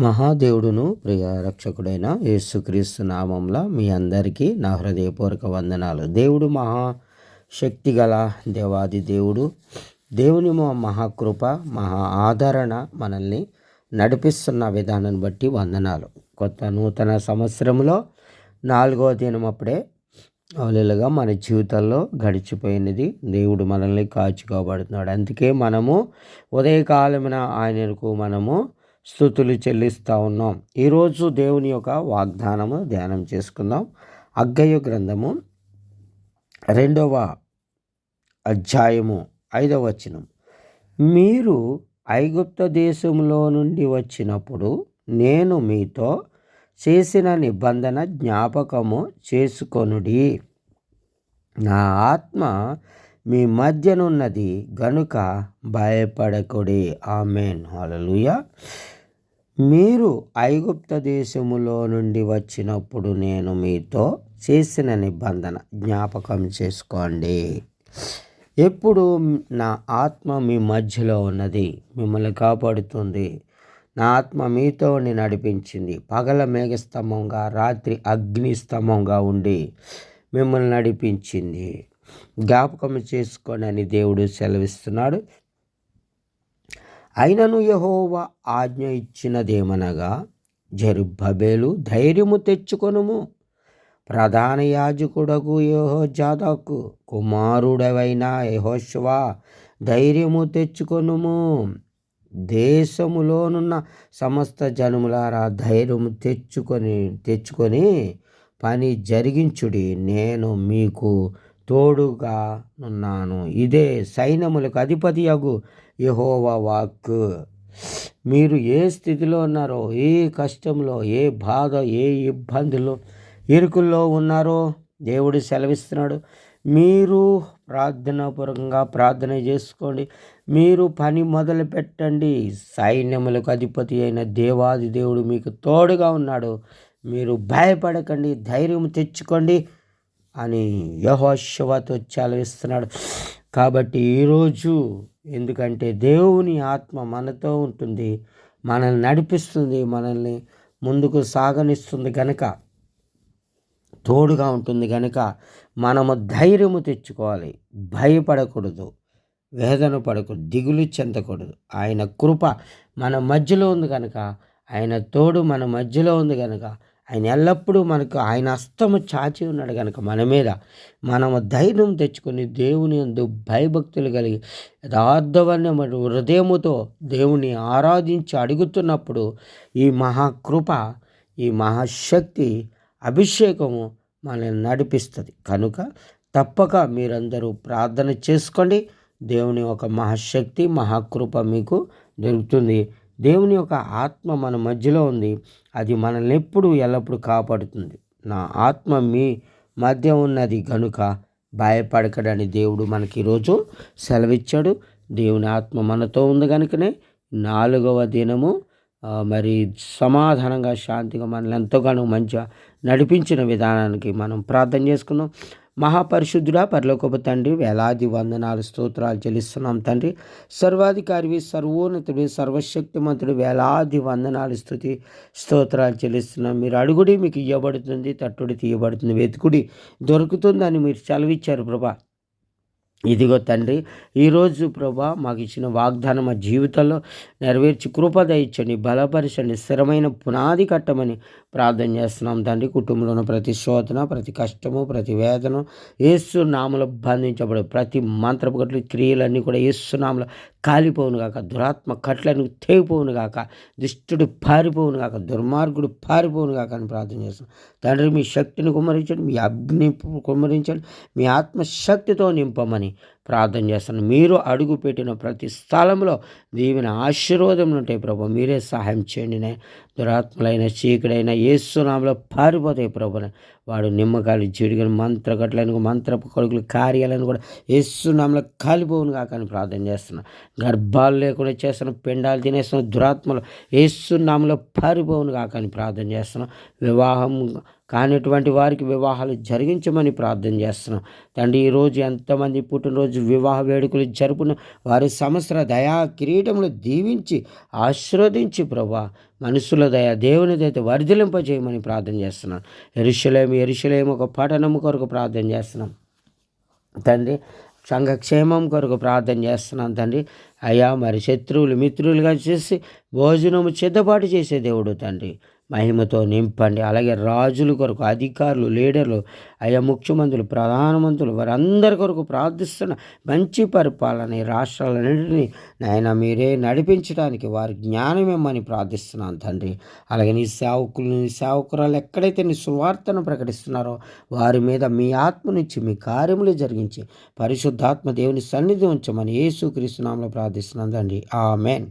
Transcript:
మహాదేవుడును ప్రియ రక్షకుడైన యేసుక్రీస్తు నామంలో మీ అందరికీ నా హృదయపూర్వక వందనాలు. దేవుడు మహా శక్తి గల దేవాది దేవుడు దేవుని మహాకృప మహా ఆదరణ మనల్ని నడిపిస్తున్న విధానాన్ని బట్టి వందనాలు. కొత్త నూతన సంవత్సరంలో నాలుగో దినం అప్పుడే అవలీలుగా మన జీవితంలో గడిచిపోయినది. దేవుడు మనల్ని కాచుకోబడుతున్నాడు. అందుకే మనము ఉదయకాలమున ఆయనకు మనము స్థుతులు చెల్లిస్తూ ఉన్నాం. ఈరోజు దేవుని యొక్క వాగ్దానము ధ్యానం చేసుకుందాం. అగ్గయ గ్రంథము రెండవ అధ్యాయము ఐదవ వచనం. మీరు ఐగుప్త దేశంలో నుండి వచ్చినప్పుడు నేను మీతో చేసిన నిబంధన జ్ఞాపకము చేసుకొనుడి. నా ఆత్మ మీ మధ్యనున్నది గనుక భయపడకుడి. ఆమెన్. హలలుయ మీరు ఐగుప్త దేశములో నుండి వచ్చినప్పుడు నేను మీతో చేసిన నిబంధన జ్ఞాపకం చేసుకోండి. ఎప్పుడు నా ఆత్మ మీ మధ్యలో ఉన్నది మిమ్మల్ని కాపాడుతుంది. నా ఆత్మ మీతో నడిపించింది. పగల మేఘస్తంభంగా రాత్రి అగ్ని స్తంభంగా ఉండి మిమ్మల్ని నడిపించింది. జ్ఞాపకం చేసుకోండి అని దేవుడు సెలవిస్తున్నాడు. అయినను యహోవ ఆజ్ఞ ఇచ్చినదేమనగా జరుబ్బబేలు ధైర్యము తెచ్చుకొనుము. ప్రధాన యాజకుడకు యహోజాదకు కుమారుడవైన యహోశ్వా ధైర్యము తెచ్చుకొనుము. దేశములోనున్న సమస్త జనములారా ధైర్యము తెచ్చుకొని తెచ్చుకొని పని జరిగించుడి. నేను మీకు తోడుగా ఉన్నాను ఇదే సైన్యములకు అధిపతి అగు యహోవా వాక్ మీరు ఏ స్థితిలో ఉన్నారో ఏ కష్టంలో ఏ బాధ ఏ ఇబ్బందులు ఇరుకుల్లో ఉన్నారో దేవుడు సెలవిస్తున్నాడు. మీరు ప్రార్థనాపూర్వకంగా ప్రార్థన చేసుకోండి. మీరు పని మొదలు పెట్టండి. సైన్యములకు అధిపతి అయిన దేవాది దేవుడు మీకు తోడుగా ఉన్నాడు. మీరు భయపడకండి ధైర్యం తెచ్చుకోండి. అని యహోశివతో చలవిస్తున్నాడు కాబట్టి ఈరోజు ఎందుకంటే దేవుని ఆత్మ మనతో ఉంటుంది మనల్ని నడిపిస్తుంది మనల్ని ముందుకు సాగనిస్తుంది కనుక తోడుగా ఉంటుంది కనుక మనము ధైర్యము తెచ్చుకోవాలి. భయపడకూడదు వేదన పడకూడదు దిగులు చెందకూడదు. ఆయన కృప మన మధ్యలో ఉంది కనుక ఆయన తోడు మన మధ్యలో ఉంది కనుక ఆయన ఎల్లప్పుడూ మనకు ఆయన అస్తము చాచి ఉన్నాడు కనుక మన మీద మనము ధైర్యం తెచ్చుకొని దేవుని ఎందు భయభక్తులు కలిగి యథార్థమైన హృదయముతో దేవుని ఆరాధించి అడుగుతున్నప్పుడు ఈ మహాకృప ఈ మహాశక్తి అభిషేకము మనల్ని నడిపిస్తుంది. కనుక తప్పక మీరందరూ ప్రార్థన చేసుకోండి. దేవుని ఒక మహాశక్తి మహాకృప మీకు దొరుకుతుంది. దేవుని యొక్క ఆత్మ మన మధ్యలో ఉంది. అది మనల్ని ఎప్పుడు ఎల్లప్పుడూ కాపాడుతుంది. నా ఆత్మ మీ మధ్య ఉన్నది కనుక భయపడకడని దేవుడు మనకి ఈరోజు సెలవిచ్చాడు. దేవుని ఆత్మ మనతో ఉంది కనుకనే నాలుగవ దినము మరి సమాధానంగా శాంతిగా మనల్ని ఎంతోగానో మంచిగా నడిపించిన విధానానికి మనం ప్రార్థన చేసుకున్నాం మహాపరిశుద్ధుడా పరలోకపు తండ్రి వేలాది వందనాలు స్తోత్రాలు చెల్లిస్తున్నాం తండ్రి. సర్వాధికారివి సర్వోన్నతుడి సర్వశక్తిమంతుడు వేలాది వందనాలు స్థుతి స్తోత్రాలు చెల్లిస్తున్నాం. మీరు అడుగుడి మీకు ఇవ్వబడుతుంది తట్టుడి తీయబడుతుంది వెతుకుడి దొరుకుతుందని మీరు చలవిచ్చారు ప్రభా. ఇదిగో తండ్రి ఈరోజు ప్రభా మాకు ఇచ్చిన వాగ్దానం మా జీవితంలో నెరవేర్చి కృపద ఇచ్చండి బలపరచండి స్థిరమైన పునాది కట్టమని ప్రార్థన చేస్తున్నాం తండ్రి. కుటుంబంలో ఉన్న ప్రతి శోధన ప్రతి కష్టము ప్రతి వేదన ఏసు బంధించబడు ప్రతి మంత్రపు కట్లు క్రియలన్నీ కూడా ఏసు నామలు కాలిపోవును గాక దురాత్మ కట్లను తెగిపోవును గాక దుష్టుడు పారిపోవును గాక దుర్మార్గుడు పారిపోవును గాక అని ప్రార్థన చేస్తున్నాం. తండ్రి మీ శక్తిని కుమ్మరించండి మీ అగ్ని కుమ్మరించండి మీ ఆత్మశక్తితో నింపమని ప్రార్థన చేస్తున్నాను మీరు అడుగు పెట్టిన ప్రతి స్థలంలో దీవిన ఆశీర్వాదం ఉంటాయి ప్రభు. మీరే సహాయం చేయండి. దురాత్మలైన చీకడైన ఏసునామలో పారిపోతాయి ప్రభుని వాడు నిమ్మకాయలు జీడిగలు మంత్రగట్లను మంత్రపు కొడుకులు కార్యాలను కూడా ఏసునామలో కాలిపోవును కాకని ప్రార్థన చేస్తున్నాను గర్భాలు లేకుండా చేస్తున్న పిండాలు తినేస్తున్న దురాత్మలు ఏసునామలో పారిపోవును కాకని ప్రార్థన చేస్తున్నాం. వివాహం కానిటువంటి వారికి వివాహాలు జరిగించమని ప్రార్థన చేస్తున్నాం. తండ్రి ఈరోజు ఎంతమంది పుట్టినరోజు వివాహ వేడుకలు జరుపున వారి సంవత్సర దయా కిరీటములు దీవించి ఆశీర్వదించి ప్రభా మనుషుల దయ దేవుని దయ వర్ధిలింపజేయమని ప్రార్థన చేస్తున్నాను ఎరుషులేమి ఎరుషులేమి ఒక పఠనము కొరకు ప్రార్థన చేస్తున్నాం. తండ్రి సంఘక్షేమం కొరకు ప్రార్థన చేస్తున్నాను తండ్రి. అయ్యా మరి శత్రువులు మిత్రులుగా చేసి భోజనము సిద్ధపాటు చేసే దేవుడు తండ్రి. మహిమతో నింపండి. అలాగే రాజుల కొరకు అధికారులు లీడర్లు అయ్యా ముఖ్యమంత్రులు ప్రధానమంత్రులు వారందరి కొరకు ప్రార్థిస్తున్న మంచి పరిపాలన రాష్ట్రాలన్నింటినీ నాయన మీరే నడిపించడానికి వారి జ్ఞానం ఇమ్మని ప్రార్థిస్తున్నాను తండ్రి. అలాగే నీ సేవకులు నీ సేవకురాలు ఎక్కడైతే నీ సువార్తను ప్రకటిస్తున్నారో వారి మీద మీ ఆత్మ నుంచి మీ కార్యములు జరిగించి పరిశుద్ధాత్మ దేవుని సన్నిధి ఉంచమని యేసు క్రీస్తునామంలో ప్రార్థిస్తున్నాను తండ్రి. ఆమెన్.